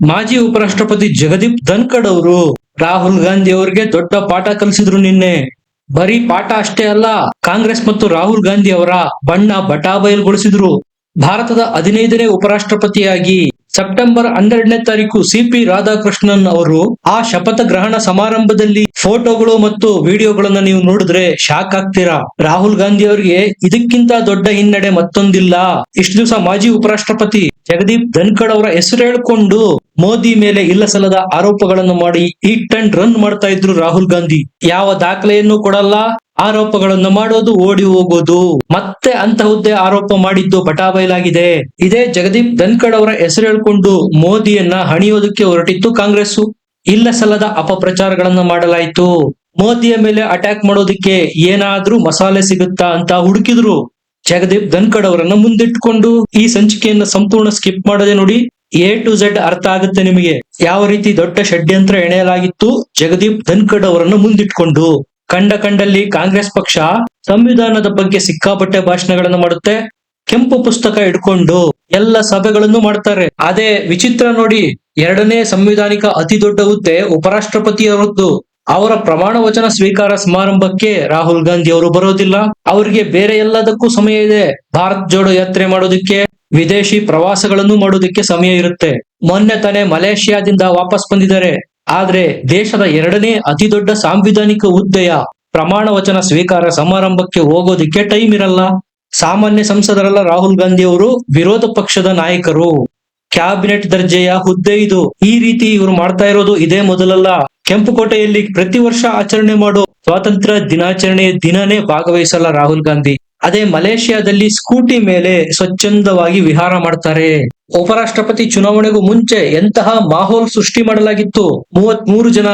ಮಾಜಿ ಉಪರಾಷ್ಟ್ರಪತಿ ಜಗದೀಪ್ ಧನ್ಕಡ್ ಅವರು ರಾಹುಲ್ ಗಾಂಧಿ ಅವರಿಗೆ ದೊಡ್ಡ ಪಾಠ ಕಲಿಸಿದ್ರು ನಿನ್ನೆ. ಬರೀ ಪಾಠ ಅಷ್ಟೇ ಅಲ್ಲ, ಕಾಂಗ್ರೆಸ್ ಮತ್ತು ರಾಹುಲ್ ಗಾಂಧಿ ಅವರ ಬಣ್ಣ ಬಟಾಬಯಲ್ಗೊಳಿಸಿದ್ರು. ಭಾರತದ ಹದಿನೈದನೇ ಉಪರಾಷ್ಟ್ರಪತಿಯಾಗಿ ಸೆಪ್ಟೆಂಬರ್ ಹನ್ನೆರಡನೇ ತಾರೀಕು ಸಿಪಿ ರಾಧಾಕೃಷ್ಣನ್ ಅವರು ಆ ಶಪಥ ಗ್ರಹಣ ಸಮಾರಂಭದಲ್ಲಿ ಫೋಟೋಗಳು ಮತ್ತು ವಿಡಿಯೋಗಳನ್ನ ನೀವು ನೋಡಿದ್ರೆ ಶಾಕ್ ಆಗ್ತೀರಾ? ರಾಹುಲ್ ಗಾಂಧಿ ಅವರಿಗೆ ಇದಕ್ಕಿಂತ ದೊಡ್ಡ ಹಿನ್ನಡೆ ಮತ್ತೊಂದಿಲ್ಲ. ಇಷ್ಟು ದಿವಸ ಮಾಜಿ ಉಪರಾಷ್ಟ್ರಪತಿ ಜಗದೀಪ್ ಧನ್ಕಡ್ ಅವರ ಹೆಸರು ಹೇಳ್ಕೊಂಡು ಮೋದಿ ಮೇಲೆ ಇಲ್ಲಸಲ್ಲದ ಆರೋಪಗಳನ್ನು ಮಾಡಿ ಈಟ್ ಅಂಡ್ ರನ್ ಮಾಡ್ತಾ ಇದ್ರು ರಾಹುಲ್ ಗಾಂಧಿ. ಯಾವ ದಾಖಲೆಯನ್ನು ಕೊಡಲ್ಲ. ಆರೋಪಗಳನ್ನು ಮಾಡೋದು, ಓಡಿ ಹೋಗೋದು. ಮತ್ತೆ ಅಂತಹುದ್ದೇ ಆರೋಪ ಮಾಡಿದ್ದು ಬಟಾಬೈಲಾಗಿದೆ ಇದೇ ಜಗದೀಪ್ ಧನ್ಕಡ್ ಅವರ ಹೆಸರು ಹೇಳ್ಕೊಂಡು ಮೋದಿಯನ್ನ ಹಣಿಯೋದಕ್ಕೆ ಹೊರಟಿತ್ತು ಕಾಂಗ್ರೆಸ್ ಇಲ್ಲ ಸಲ್ಲದ ಅಪಪ್ರಚಾರಗಳನ್ನ ಮಾಡಲಾಯಿತು. ಮೋದಿಯ ಮೇಲೆ ಅಟ್ಯಾಕ್ ಮಾಡೋದಕ್ಕೆ ಏನಾದ್ರೂ ಮಸಾಲೆ ಸಿಗುತ್ತಾ ಅಂತ ಹುಡುಕಿದ್ರು ಜಗದೀಪ್ ಧನ್ಕಡ್ ಅವರನ್ನ ಮುಂದಿಟ್ಕೊಂಡು ಈ ಸಂಚಿಕೆಯನ್ನ ಸಂಪೂರ್ಣ ಸ್ಕಿಪ್ ಮಾಡದೆ ನೋಡಿ. ಎ ಟು ಝೆಡ್ ಅರ್ಥ ಆಗುತ್ತೆ ನಿಮಗೆ. ಯಾವ ರೀತಿ ದೊಡ್ಡ ಷಡ್ಯಂತ್ರ ಎಣೆಯಲಾಗಿತ್ತು, ಜಗದೀಪ್ ಧನ್ಕಡ್ ಅವರನ್ನ ಮುಂದಿಟ್ಕೊಂಡು ಕಂಡ ಕಂಡಲ್ಲಿ ಕಾಂಗ್ರೆಸ್ ಪಕ್ಷ ಸಂವಿಧಾನದ ಬಗ್ಗೆ ಸಿಕ್ಕಾಪಟ್ಟೆ ಭಾಷಣಗಳನ್ನು ಮಾಡುತ್ತೆ. ಕೆಂಪು ಪುಸ್ತಕ ಇಟ್ಕೊಂಡು ಎಲ್ಲ ಸಭೆಗಳನ್ನು ಮಾಡ್ತಾರೆ. ಅದೇ ವಿಚಿತ್ರ ನೋಡಿ ಎರಡನೇ ಸಂವಿಧಾನಿಕ ಅತಿ ದೊಡ್ಡ ಹುದ್ದೆ ಉಪರಾಷ್ಟ್ರಪತಿಯವರದ್ದು. ಅವರ ಪ್ರಮಾಣ ವಚನ ಸ್ವೀಕಾರ ಸಮಾರಂಭಕ್ಕೆ ರಾಹುಲ್ ಗಾಂಧಿ ಅವರು ಬರೋದಿಲ್ಲ. ಅವರಿಗೆ ಬೇರೆ ಎಲ್ಲದಕ್ಕೂ ಸಮಯ ಇದೆ. ಭಾರತ್ ಜೋಡೋ ಯಾತ್ರೆ ಮಾಡೋದಕ್ಕೆ, ವಿದೇಶಿ ಪ್ರವಾಸಗಳನ್ನು ಮಾಡೋದಕ್ಕೆ ಸಮಯ ಇರುತ್ತೆ. ಮೊನ್ನೆ ತಾನೇ ಮಲೇಷಿಯಾದಿಂದ ವಾಪಸ್ ಬಂದಿದ್ದಾರೆ. ಆದ್ರೆ ದೇಶದ ಎರಡನೇ ಅತಿ ದೊಡ್ಡ ಸಾಂವಿಧಾನಿಕ ಹುದ್ದೆಯ ಪ್ರಮಾಣ ವಚನ ಸ್ವೀಕಾರ ಸಮಾರಂಭಕ್ಕೆ ಹೋಗೋದಿಕ್ಕೆ ಟೈಮ್ ಇರಲ್ಲ. ಸಾಮಾನ್ಯ ಸಂಸದರಲ್ಲ ರಾಹುಲ್ ಗಾಂಧಿ ಅವರು ವಿರೋಧ ಪಕ್ಷದ ನಾಯಕರು. ಕ್ಯಾಬಿನೆಟ್ ದರ್ಜೆಯ ಹುದ್ದೆ ಇದು. ಈ ರೀತಿ ಇವರು ಮಾಡ್ತಾ ಇರೋದು ಇದೇ ಮೊದಲಲ್ಲ. ಕೆಂಪುಕೋಟೆಯಲ್ಲಿ ಪ್ರತಿ ವರ್ಷ ಆಚರಣೆ ಮಾಡೋ ಸ್ವಾತಂತ್ರ್ಯ ದಿನಾಚರಣೆಯ ದಿನನೇ ಭಾಗವಹಿಸಲ್ಲ ರಾಹುಲ್ ಗಾಂಧಿ. ಅದೇ ಮಲೇಷಿಯಾದಲ್ಲಿ ಸ್ಕೂಟಿ ಮೇಲೆ ಸ್ವಚ್ಛಂದವಾಗಿ ವಿಹಾರ ಮಾಡ್ತಾರೆ. ಉಪರಾಷ್ಟ್ರಪತಿ ಚುನಾವಣೆಗೂ ಮುಂಚೆ ಎಂತಹ ಮಾಹೋಲ್ ಸೃಷ್ಟಿ ಮಾಡಲಾಗಿತ್ತು. ಮೂವತ್ ಮೂರು ಜನ,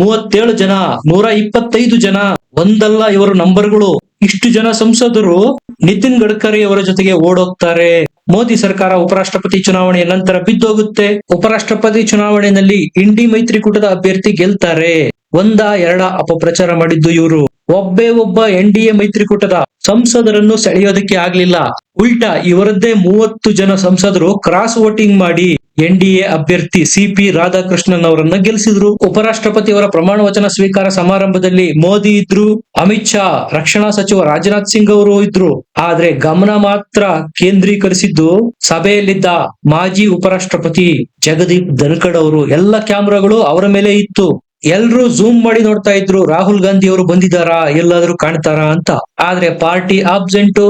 ಮೂವತ್ತೇಳು ಜನ ನೂರ ಇಪ್ಪತ್ತೈದು ಜನ, ಒಂದಲ್ಲ ಇವರ ನಂಬರ್ಗಳು. ಇಷ್ಟು ಜನ ಸಂಸದರು ನಿತಿನ್ ಗಡ್ಕರಿ ಅವರ ಜೊತೆಗೆ ಓಡೋಗ್ತಾರೆ. ಮೋದಿ ಸರ್ಕಾರ ಉಪರಾಷ್ಟ್ರಪತಿ ಚುನಾವಣೆಯ ನಂತರ ಬಿದ್ದೋಗುತ್ತೆ. ಉಪರಾಷ್ಟ್ರಪತಿ ಚುನಾವಣೆಯಲ್ಲಿ ಇಂಡಿ ಮೈತ್ರಿಕೂಟದ ಅಭ್ಯರ್ಥಿ ಗೆಲ್ತಾರೆ. ಒಂದ ಎರಡ ಅಪಪ್ರಚಾರ ಮಾಡಿದ್ದು ಇವರು. ಒಬ್ಬೇ ಒಬ್ಬ ಎನ್ ಡಿ ಎ ಮೈತ್ರಿಕೂಟದ ಸಂಸದರನ್ನು ಸೆಳೆಯೋದಕ್ಕೆ ಆಗ್ಲಿಲ್ಲ. ಉಲ್ಟಾ ಇವರದ್ದೇ ಮೂವತ್ತು ಜನ ಸಂಸದರು ಕ್ರಾಸ್ ವೋಟಿಂಗ್ ಮಾಡಿ ಎನ್ ಡಿ ಎ ಅಭ್ಯರ್ಥಿ ಸಿ ಪಿ ರಾಧಾಕೃಷ್ಣನ್ ಅವರನ್ನ ಗೆಲ್ಲಿಸಿದ್ರು ಉಪರಾಷ್ಟ್ರಪತಿ ಅವರ ಪ್ರಮಾಣ ವಚನ ಸ್ವೀಕಾರ ಸಮಾರಂಭದಲ್ಲಿ ಮೋದಿ ಇದ್ರು, ಅಮಿತ್ ಶಾ, ರಕ್ಷಣಾ ಸಚಿವ ರಾಜನಾಥ್ ಸಿಂಗ್ ಅವರು ಇದ್ರು. ಆದ್ರೆ ಗಮನ ಮಾತ್ರ ಕೇಂದ್ರೀಕರಿಸಿದ್ದು ಸಭೆಯಲ್ಲಿದ್ದ ಮಾಜಿ ಉಪರಾಷ್ಟ್ರಪತಿ ಜಗದೀಪ್ ಧನ್ಕಡ್ ಅವರು. ಎಲ್ಲ ಕ್ಯಾಮ್ರಾಗಳು ಅವರ ಮೇಲೆ ಇತ್ತು. ಎಲ್ರು ಜೂಮ್ ಮಾಡಿ ನೋಡ್ತಾ ಇದ್ರು, ರಾಹುಲ್ ಗಾಂಧಿ ಅವರು ಬಂದಿದಾರಾ ಎಲ್ಲಾದ್ರೂ ಕಾಣ್ತಾರಾ ಅಂತ. ಆದ್ರೆ ಪಾರ್ಟಿ ಆಬ್ಸೆಂಟ್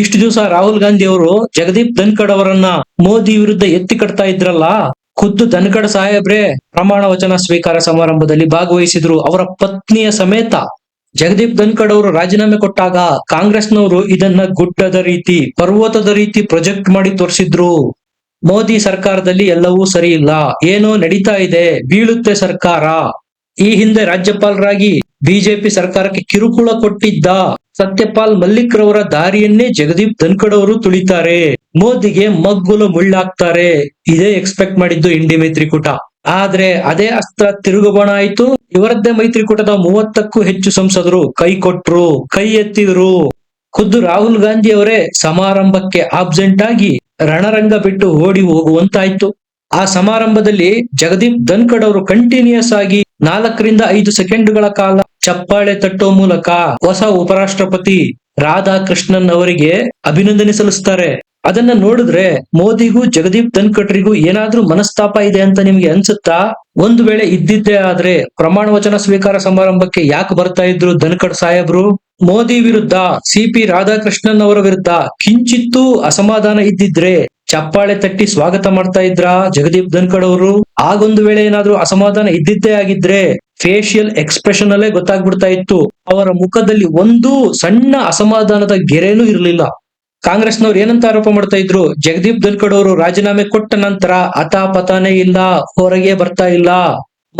ಇಷ್ಟು ದಿವಸ ರಾಹುಲ್ ಗಾಂಧಿ ಅವರು ಜಗದೀಪ್ ಧನ್ಕಡ್ ಅವರನ್ನ ಮೋದಿ ವಿರುದ್ಧ ಎತ್ತಿ ಕಟ್ತಾ ಇದ್ರಲ್ಲ, ಖುದ್ದು ಧನ್ಕಡ್ ಸಾಹೇಬ್ರೆ ಪ್ರಮಾಣ ವಚನ ಸ್ವೀಕಾರ ಸಮಾರಂಭದಲ್ಲಿ ಭಾಗವಹಿಸಿದ್ರು ಅವರ ಪತ್ನಿಯ ಸಮೇತ. ಜಗದೀಪ್ ಧನ್ಕಡ್ ಅವರು ರಾಜೀನಾಮೆ ಕೊಟ್ಟಾಗ ಕಾಂಗ್ರೆಸ್ನವರು ಇದನ್ನ ಗುಡ್ಡದ ರೀತಿ, ಪರ್ವತದ ರೀತಿ ಪ್ರೊಜೆಕ್ಟ್ ಮಾಡಿ ತೋರಿಸಿದ್ರು. ಮೋದಿ ಸರ್ಕಾರದಲ್ಲಿ ಎಲ್ಲವೂ ಸರಿ ಇಲ್ಲ, ಏನೋ ನಡೀತಾ ಇದೆ, ಬೀಳುತ್ತೆ ಸರ್ಕಾರ. ಈ ಹಿಂದೆ ರಾಜ್ಯಪಾಲರಾಗಿ ಬಿಜೆಪಿ ಸರ್ಕಾರಕ್ಕೆ ಕಿರುಕುಳ ಕೊಟ್ಟಿದ್ದ ಸತ್ಯಪಾಲ್ ಮಲ್ಲಿಕ್ ರವರ ದಾರಿಯನ್ನೇ ಜಗದೀಪ್ ಧನ್ಕಡ್ ಅವರು ತುಳಿತಾರೆ. ಮೋದಿಗೆ ಮಗ್ಗುಲು ಮುಳ್ಳಾಕ್ತಾರೆ ಇದೇ ಎಕ್ಸ್ಪೆಕ್ಟ್ ಮಾಡಿದ್ದು ಇಂಡಿ ಮೈತ್ರಿಕೂಟ. ಆದ್ರೆ ಅದೇ ಅಸ್ತ್ರ ತಿರುಗುಬಣ ಆಯ್ತು. ಇವರದ್ದೇ ಮೈತ್ರಿಕೂಟದ ಮೂವತ್ತಕ್ಕೂ ಹೆಚ್ಚು ಸಂಸದರು ಕೈ ಕೊಟ್ರು, ಕೈ ಎತ್ತಿದ್ರು. ಖುದ್ದು ರಾಹುಲ್ ಗಾಂಧಿ ಅವರೇ ಸಮಾರಂಭಕ್ಕೆ ಆಬ್ಸೆಂಟ್ ಆಗಿ ರಣರಂಗ ಬಿಟ್ಟು ಓಡಿ ಹೋಗುವಂತಾಯ್ತು. ಆ ಸಮಾರಂಭದಲ್ಲಿ ಜಗದೀಪ್ ಧನ್ಕಡ್ ಅವರು ಕಂಟಿನ್ಯೂಸ್ ಆಗಿ ನಾಲ್ಕರಿಂದ ಐದು ಸೆಕೆಂಡ್ಗಳ ಕಾಲ ಚಪ್ಪಾಳೆ ತಟ್ಟೋ ಮೂಲಕ ಹೊಸ ಉಪರಾಷ್ಟ್ರಪತಿ ರಾಧಾಕೃಷ್ಣನ್ ಅವರಿಗೆ ಅಭಿನಂದನೆ ಸಲ್ಲಿಸ್ತಾರೆ. ಅದನ್ನ ನೋಡಿದ್ರೆ ಮೋದಿಗೂ ಜಗದೀಪ್ ಧನ್ಕಟ್ರಿಗೂ ಏನಾದ್ರೂ ಮನಸ್ತಾಪ ಇದೆ ಅಂತ ನಿಮ್ಗೆ ಅನ್ಸುತ್ತಾ? ಒಂದು ವೇಳೆ ಇದ್ದಿದ್ದೇ ಆದ್ರೆ ಪ್ರಮಾಣ ವಚನ ಸ್ವೀಕಾರ ಸಮಾರಂಭಕ್ಕೆ ಯಾಕೆ ಬರ್ತಾ ಇದ್ರು ಧನ್ಕಡ್ ಸಾಹೇಬ್ರು? ಮೋದಿ ವಿರುದ್ಧ ಸಿಪಿ ರಾಧಾಕೃಷ್ಣನ್ ಅವರ ವಿರುದ್ಧ ಕಿಂಚಿತ್ತೂ ಅಸಮಾಧಾನ ಇದ್ದಿದ್ರೆ ಚಪ್ಪಾಳೆ ತಟ್ಟಿ ಸ್ವಾಗತ ಮಾಡ್ತಾ ಇದ್ರ ಜಗದೀಪ್ ಧನ್ಕಡ್ ಅವರು? ಆಗೊಂದು ವೇಳೆ ಏನಾದ್ರೂ ಅಸಮಾಧಾನ ಇದ್ದಿದ್ದೇ ಆಗಿದ್ರೆ ಫೇಶಿಯಲ್ ಎಕ್ಸ್ಪ್ರೆಷನ್ ಅಲ್ಲೇ ಗೊತ್ತಾಗ್ಬಿಡ್ತಾ ಇತ್ತು. ಅವರ ಮುಖದಲ್ಲಿ ಒಂದು ಸಣ್ಣ ಅಸಮಾಧಾನದ ಗೆರೆನೂ ಇರಲಿಲ್ಲ. ಕಾಂಗ್ರೆಸ್ನವ್ರು ಏನಂತ ಆರೋಪ ಮಾಡ್ತಾ ಇದ್ರು? ಜಗದೀಪ್ ಧನ್ಕಡ್ ಅವರು ರಾಜೀನಾಮೆ ಕೊಟ್ಟ ನಂತರ ಅತಾಪತಾನೇ ಇಲ್ಲ, ಹೊರಗೆ ಬರ್ತಾ ಇಲ್ಲ.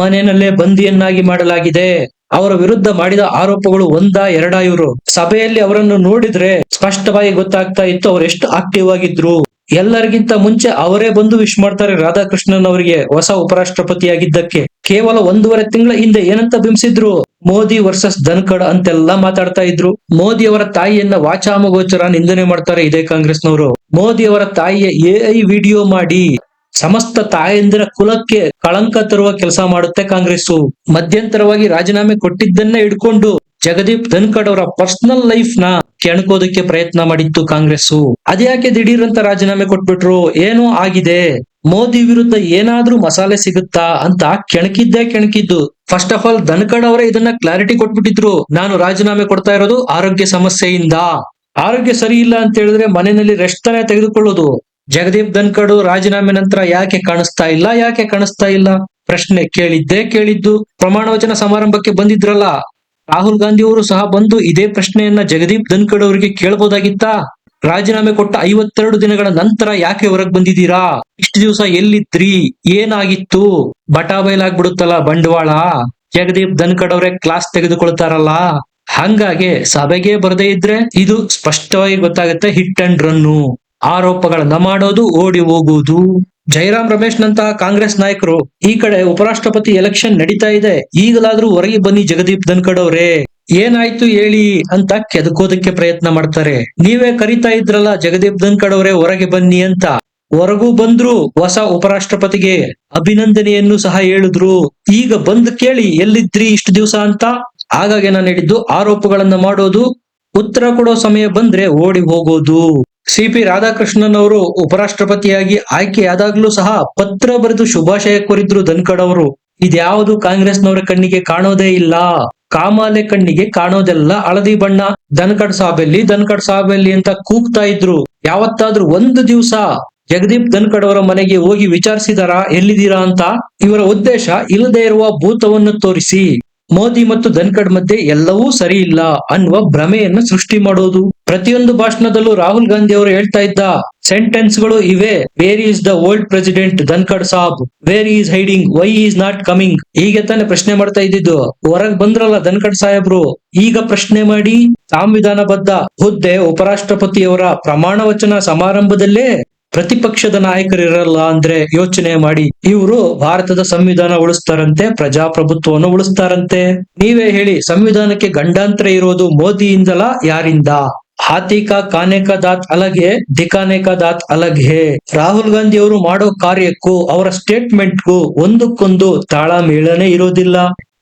ಮನೆಯಲ್ಲೇ ಬಂದಿಯನ್ನಾಗಿ ಮಾಡಲಾಗಿದೆ. ಅವರ ವಿರುದ್ಧ ಮಾಡಿದ ಆರೋಪಗಳು ಒಂದ ಎರಡ ಇವರು ಸಭೆಯಲ್ಲಿ ಅವರನ್ನು ನೋಡಿದ್ರೆ ಸ್ಪಷ್ಟವಾಗಿ ಗೊತ್ತಾಗ್ತಾ ಇತ್ತು ಅವ್ರು ಎಷ್ಟು ಆಕ್ಟಿವ್ ಆಗಿದ್ರು. ಎಲ್ಲರಿಗಿಂತ ಮುಂಚೆ ಅವರೇ ಬಂದು ವಿಶ್ ಮಾಡ್ತಾರೆ ರಾಧಾಕೃಷ್ಣನ್ ಅವರಿಗೆ ಹೊಸ ಉಪರಾಷ್ಟ್ರಪತಿಯಾಗಿದ್ದಕ್ಕೆ. ಕೇವಲ ಒಂದೂವರೆ ತಿಂಗಳ ಹಿಂದೆ ಏನಂತ ಬಿಂಬಿಸಿದ್ರು? ಮೋದಿ ವರ್ಸಸ್ ಧನ್ಕಡ್ ಅಂತೆಲ್ಲಾ ಮಾತಾಡ್ತಾ ಇದ್ರು. ಮೋದಿ ಅವರ ತಾಯಿಯನ್ನ ವಾಚಾಮಗೋಚರ ನಿಂದನೆ ಮಾಡ್ತಾರೆ ಇದೇ ಕಾಂಗ್ರೆಸ್ನವರು. ಮೋದಿ ಅವರ ತಾಯಿಯ ಎಐ ವಿಡಿಯೋ ಮಾಡಿ. ಸಮಸ್ತ ತಾಯಂದಿರ ಕುಲಕ್ಕೆ ಕಳಂಕ ತರುವ ಕೆಲಸ ಮಾಡುತ್ತೆ ಕಾಂಗ್ರೆಸ್ ಮಧ್ಯಂತರವಾಗಿ ರಾಜೀನಾಮೆ ಕೊಟ್ಟಿದ್ದನ್ನೇ ಹಿಡ್ಕೊಂಡು ಜಗದೀಪ್ ಧನ್ಕಡ್ ಅವರ ಪರ್ಸನಲ್ ಲೈಫ್ನ ಕೆಣಕೋದಕ್ಕೆ ಪ್ರಯತ್ನ ಮಾಡಿತ್ತು ಕಾಂಗ್ರೆಸ್ ಅದ್ಯಾಕೆ ದಿಢೀರ್ ಅಂತ ರಾಜೀನಾಮೆ ಕೊಟ್ಬಿಟ್ರು? ಏನೋ ಆಗಿದೆ. ಮೋದಿ ವಿರುದ್ಧ ಏನಾದ್ರೂ ಮಸಾಲೆ ಸಿಗುತ್ತಾ ಅಂತ ಕೆಣಕಿದ್ದೇ ಕೆಣಕಿದ್ದು. ಫಸ್ಟ್ ಆಫ್ ಆಲ್ ಧನ್ಕಡ್ ಅವರೇ ಇದನ್ನ ಕ್ಲಾರಿಟಿ ಕೊಟ್ಬಿಟ್ಟಿದ್ರು. ನಾನು ರಾಜೀನಾಮೆ ಕೊಡ್ತಾ ಇರೋದು ಆರೋಗ್ಯ ಸಮಸ್ಯೆಯಿಂದ. ಆರೋಗ್ಯ ಸರಿ ಇಲ್ಲ ಅಂತ ಹೇಳಿದ್ರೆ ಮನೆಯಲ್ಲಿ ರೆಸ್ಟ್ ತಾನೇ ತೆಗೆದುಕೊಳ್ಳೋದು. ಜಗದೀಪ್ ಧನ್ಕಡು ರಾಜೀನಾಮೆ ನಂತರ ಯಾಕೆ ಕಾಣಿಸ್ತಾ ಇಲ್ಲ, ಯಾಕೆ ಕಾಣಿಸ್ತಾ ಇಲ್ಲ? ಪ್ರಶ್ನೆ ಕೇಳಿದ್ದೇ ಕೇಳಿದ್ದು ಪ್ರಮಾಣ ವಚನ ಸಮಾರಂಭಕ್ಕೆ ಬಂದಿದ್ರಲ್ಲ. ರಾಹುಲ್ ಗಾಂಧಿ ಅವರು ಸಹ ಬಂದು ಇದೇ ಪ್ರಶ್ನೆಯನ್ನ ಜಗದೀಪ್ ಧನ್ಕಡ್ ಅವರಿಗೆ ಕೇಳ್ಬೋದಾಗಿತ್ತಾ? ರಾಜೀನಾಮೆ ಕೊಟ್ಟ ಐವತ್ತೆರಡು ದಿನಗಳ ನಂತರ ಯಾಕೆ ಹೊರಗೆ ಬಂದಿದ್ದೀರಾ? ಇಷ್ಟು ದಿವಸ ಎಲ್ಲಿದ್ರಿ? ಏನಾಗಿತ್ತು? ಬಟಾ ಬಯಲಾಗ್ಬಿಡುತ್ತಲ್ಲ ಬಂಡವಾಳ? ಜಗದೀಪ್ ಧನ್ಕಡ್ ಅವರೇ ಕ್ಲಾಸ್ ತೆಗೆದುಕೊಳ್ತಾರಲ್ಲ? ಹಂಗಾಗಿ ಸಭೆಗೆ ಬರದೇ ಇದ್ರೆ ಇದು ಸ್ಪಷ್ಟವಾಗಿ ಗೊತ್ತಾಗುತ್ತೆ ಹಿಟ್ ಅಂಡ್ ರನ್ನು. ಆರೋಪಗಳನ್ನ ಮಾಡೋದು, ಓಡಿ ಹೋಗುವುದು. ಜೈರಾಮ್ ರಮೇಶ್ ನಂತಹ ಕಾಂಗ್ರೆಸ್ ನಾಯಕರು, ಈ ಕಡೆ ಉಪರಾಷ್ಟ್ರಪತಿ ಎಲೆಕ್ಷನ್ ನಡೀತಾ ಇದೆ. ಈಗಲಾದ್ರೂ ಹೊರಗೆ ಬನ್ನಿ ಜಗದೀಪ್ ಧನ್ಕಡ್ ಅವ್ರೆ. ಏನಾಯ್ತು ಹೇಳಿ ಅಂತ ಕೆದಕೋದಕ್ಕೆ ಪ್ರಯತ್ನ ಮಾಡ್ತಾರೆ. ನೀವೇ ಕರಿತಾ ಇದ್ರಲ್ಲ ಜಗದೀಪ್ ಧನ್ಕಡ್ ಅವರೇ ಹೊರಗೆ ಬನ್ನಿ ಅಂತ. ಹೊರಗೂ ಬಂದ್ರು ಹೊಸ ಉಪರಾಷ್ಟ್ರಪತಿಗೆ ಅಭಿನಂದನೆಯನ್ನು ಸಹ ಹೇಳಿದ್ರು. ಈಗ ಬಂದ್ ಕೇಳಿ ಎಲ್ಲಿದ್ರಿ ಇಷ್ಟು ದಿವಸ ಅಂತ. ಹಾಗಾಗಿ ನಾನು ಹೇಳಿದ್ದು ಆರೋಪಗಳನ್ನ ಮಾಡೋದು, ಉತ್ತರ ಕೊಡೋ ಸಮಯ ಬಂದ್ರೆ ಓಡಿ ಹೋಗೋದು. ಸಿ ಪಿ ರಾಧಾಕೃಷ್ಣನ್ ಅವರು ಉಪರಾಷ್ಟ್ರಪತಿಯಾಗಿ ಆಯ್ಕೆಯಾದಾಗ್ಲೂ ಸಹ ಪತ್ರ ಬರೆದು ಶುಭಾಶಯ ಕೋರಿದ್ರು ಧನ್ಕಡ್ ಅವರು. ಇದ್ಯಾವುದು ಕಾಂಗ್ರೆಸ್ನವರ ಕಣ್ಣಿಗೆ ಕಾಣೋದೇ ಇಲ್ಲ. ಕಾಮಾಲೆ ಕಣ್ಣಿಗೆ ಕಾಣೋದೆಲ್ಲ ಹಳದಿ ಬಣ್ಣ. ಧನ್ಕಡ್ ಸಾಬೆಲ್ಲಿ ಧನ್ಕಡ್ ಸಾಬೆಲ್ಲಿ ಅಂತ ಕೂಗ್ತಾ ಇದ್ರು. ಯಾವತ್ತಾದ್ರೂ ಒಂದು ದಿವಸ ಜಗದೀಪ್ ಧನ್ಕಡ್ ಅವರ ಮನೆಗೆ ಹೋಗಿ ವಿಚಾರಿಸಿದಾರಾ, ಎಲ್ಲಿದ್ದೀರಾ ಅಂತ ಇವರ ಉದ್ದೇಶ ಇಲ್ಲದೆ ಇರುವ ಭೂತವನ್ನು ತೋರಿಸಿ. ಮೋದಿ ಮತ್ತು ಧನ್ಕಡ್ ಮಧ್ಯೆ ಎಲ್ಲವೂ ಸರಿ ಇಲ್ಲ ಅನ್ನುವ ಭ್ರಮೆಯನ್ನು ಸೃಷ್ಟಿ ಮಾಡೋದು. ಪ್ರತಿಯೊಂದು ಭಾಷಣದಲ್ಲೂ ರಾಹುಲ್ ಗಾಂಧಿ ಅವರು ಹೇಳ್ತಾ ಇದ್ದ ಸೆಂಟೆನ್ಸ್ಗಳು ಇವೆ. Where is the old president Dhankhar saab? Where is hiding why is not coming ಹೀಗೆ ತಾನೆ ಪ್ರಶ್ನೆ ಮಾಡ್ತಾ ಇದ್ದಿದ್ದು. ಹೊರಗ್ ಬಂದ್ರಲ್ಲ ಧನ್ಕಡ್ ಸಾಹೇಬ್ರು. ಈಗ ಪ್ರಶ್ನೆ ಮಾಡಿ. ಸಂವಿಧಾನಬದ್ಧ ಹುದ್ದೆ ಉಪರಾಷ್ಟ್ರಪತಿಯವರ ಪ್ರಮಾಣ ವಚನ ಸಮಾರಂಭದಲ್ಲೇ ಪ್ರತಿಪಕ್ಷದ ನಾಯಕರಿರಲ್ಲ ಅಂದ್ರೆ ಯೋಚನೆ ಮಾಡಿ, ಇವರು ಭಾರತದ ಸಂವಿಧಾನ ಉಳಿಸ್ತಾರಂತೆ, ಪ್ರಜಾಪ್ರಭುತ್ವವನ್ನು ಉಳಿಸ್ತಾರಂತೆ. ನೀವೇ ಹೇಳಿ, ಸಂವಿಧಾನಕ್ಕೆ ಗಂಡಾಂತರ ಇರೋದು ಮೋದಿಯಿಂದಲ ಯಾರಿಂದ? ಹಾತಿ ಕಾನೇಕ ದಾತ್ ಅಲಗೆ ಕಾ ದಾತ್ ಅಲಗ್. ಹೇ ರಾಹುಲ್ ಗಾಂಧಿ ಅವರು ಮಾಡೋ ಕಾರ್ಯಕ್ಕೂ, ಅವರ ಸ್ಟೇಟ್ಮೆಂಟ್ಗೂ ಒಂದಕ್ಕೊಂದು ತಾಳಮೇಳನೇ ಇರೋದಿಲ್ಲ.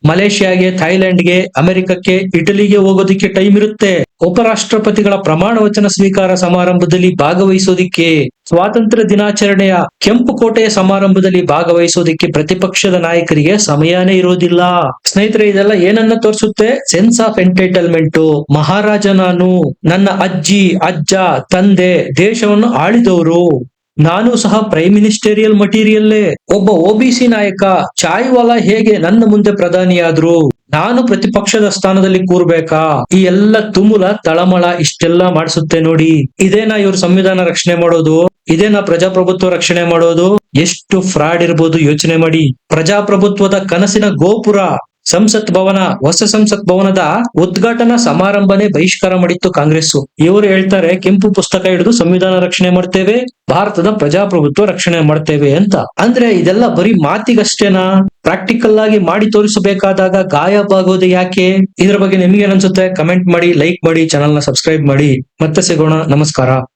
ಮಲೇಷ್ಯಾಗೆ ಥೈಲ್ಯಾಂಡ್ಗೆ ಅಮೆರಿಕಕ್ಕೆ, ಇಟಲಿಗೆ ಹೋಗೋದಿಕ್ಕೆ ಟೈಮ್ ಇರುತ್ತೆ. ಉಪರಾಷ್ಟ್ರಪತಿಗಳ ಪ್ರಮಾಣ ವಚನ ಸ್ವೀಕಾರ ಸಮಾರಂಭದಲ್ಲಿ ಭಾಗವಹಿಸೋದಿಕ್ಕೆ ಸ್ವಾತಂತ್ರ್ಯ ದಿನಾಚರಣೆಯ ಕೆಂಪು ಕೋಟೆಯ ಸಮಾರಂಭದಲ್ಲಿ ಭಾಗವಹಿಸೋದಿಕ್ಕೆ ಪ್ರತಿಪಕ್ಷದ ನಾಯಕರಿಗೆ ಸಮಯನೇ ಇರೋದಿಲ್ಲ. ಸ್ನೇಹಿತರೆ, ಇದೆಲ್ಲ ಏನನ್ನ ತೋರಿಸುತ್ತೆ? ಸೆನ್ಸ್ ಆಫ್ ಎಂಟೈಟಲ್ಮೆಂಟ್ ಮಹಾರಾಜ ನಾನು, ನನ್ನ ಅಜ್ಜಿ, ಅಜ್ಜ, ತಂದೆ, ದೇಶವನ್ನು ಆಳಿದವರು. ನಾನು ಸಹ ಪ್ರೈಮ್ ಮಿನಿಸ್ಟೇರಿಯಲ್ ಮಟೀರಿಯಲ್ಲೇ ಒಬ್ಬ ಒಬಿಸಿ ನಾಯಕ, ಚಾಯ್ವಾಲಾ ಹೇಗೆ ನನ್ನ ಮುಂದೆ ಪ್ರಧಾನಿಯಾದ್ರು? ನಾನು ಪ್ರತಿಪಕ್ಷದ ಸ್ಥಾನದಲ್ಲಿ ಕೂರ್ಬೇಕಾ? ಈ ಎಲ್ಲ ತುಮುಲ, ತಳಮಳ ಇಷ್ಟೆಲ್ಲ ಮಾಡಿಸುತ್ತೆ ನೋಡಿ. ಇದೇನಾ ಇವ್ರ ಸಂವಿಧಾನ ರಕ್ಷಣೆ ಮಾಡೋದು? ಇದೇನಾ ಪ್ರಜಾಪ್ರಭುತ್ವ ರಕ್ಷಣೆ ಮಾಡೋದು? ಎಷ್ಟು ಫ್ರಾಡ್ ಇರ್ಬೋದು ಯೋಚನೆ ಮಾಡಿ. ಪ್ರಜಾಪ್ರಭುತ್ವದ ಕನಸಿನ ಗೋಪುರ. ಸಂಸತ್ ಭವನ, ಹೊಸ ಸಂಸತ್ ಭವನದ ಉದ್ಘಾಟನಾ ಸಮಾರಂಭನೇ ಬಹಿಷ್ಕಾರ ಮಾಡಿತ್ತು ಕಾಂಗ್ರೆಸ್ ಇವರು ಹೇಳ್ತಾರೆ, ಕೆಂಪು ಪುಸ್ತಕ ಹಿಡಿದು ಸಂವಿಧಾನ ರಕ್ಷಣೆ ಮಾಡ್ತೇವೆ, ಭಾರತದ ಪ್ರಜಾಪ್ರಭುತ್ವ ರಕ್ಷಣೆ ಮಾಡ್ತೇವೆ ಅಂತ. ಅಂದ್ರೆ ಇದೆಲ್ಲ ಬರೀ ಮಾತಿಗಷ್ಟೇನಾ? ಪ್ರಾಕ್ಟಿಕಲ್ ಆಗಿ ಮಾಡಿ ತೋರಿಸಬೇಕಾದಾಗ ಗಾಯಬಾಗೋದು ಯಾಕೆ? ಇದ್ರ ಬಗ್ಗೆ ನಿಮ್ಗೆ ಅನ್ಸುತ್ತೆ? ಕಮೆಂಟ್ ಮಾಡಿ ಲೈಕ್ ಮಾಡಿ ಚಾನಲ್ ಸಬ್ಸ್ಕ್ರೈಬ್ ಮಾಡಿ. ಮತ್ತೆ ಸಿಗೋಣ. ನಮಸ್ಕಾರ.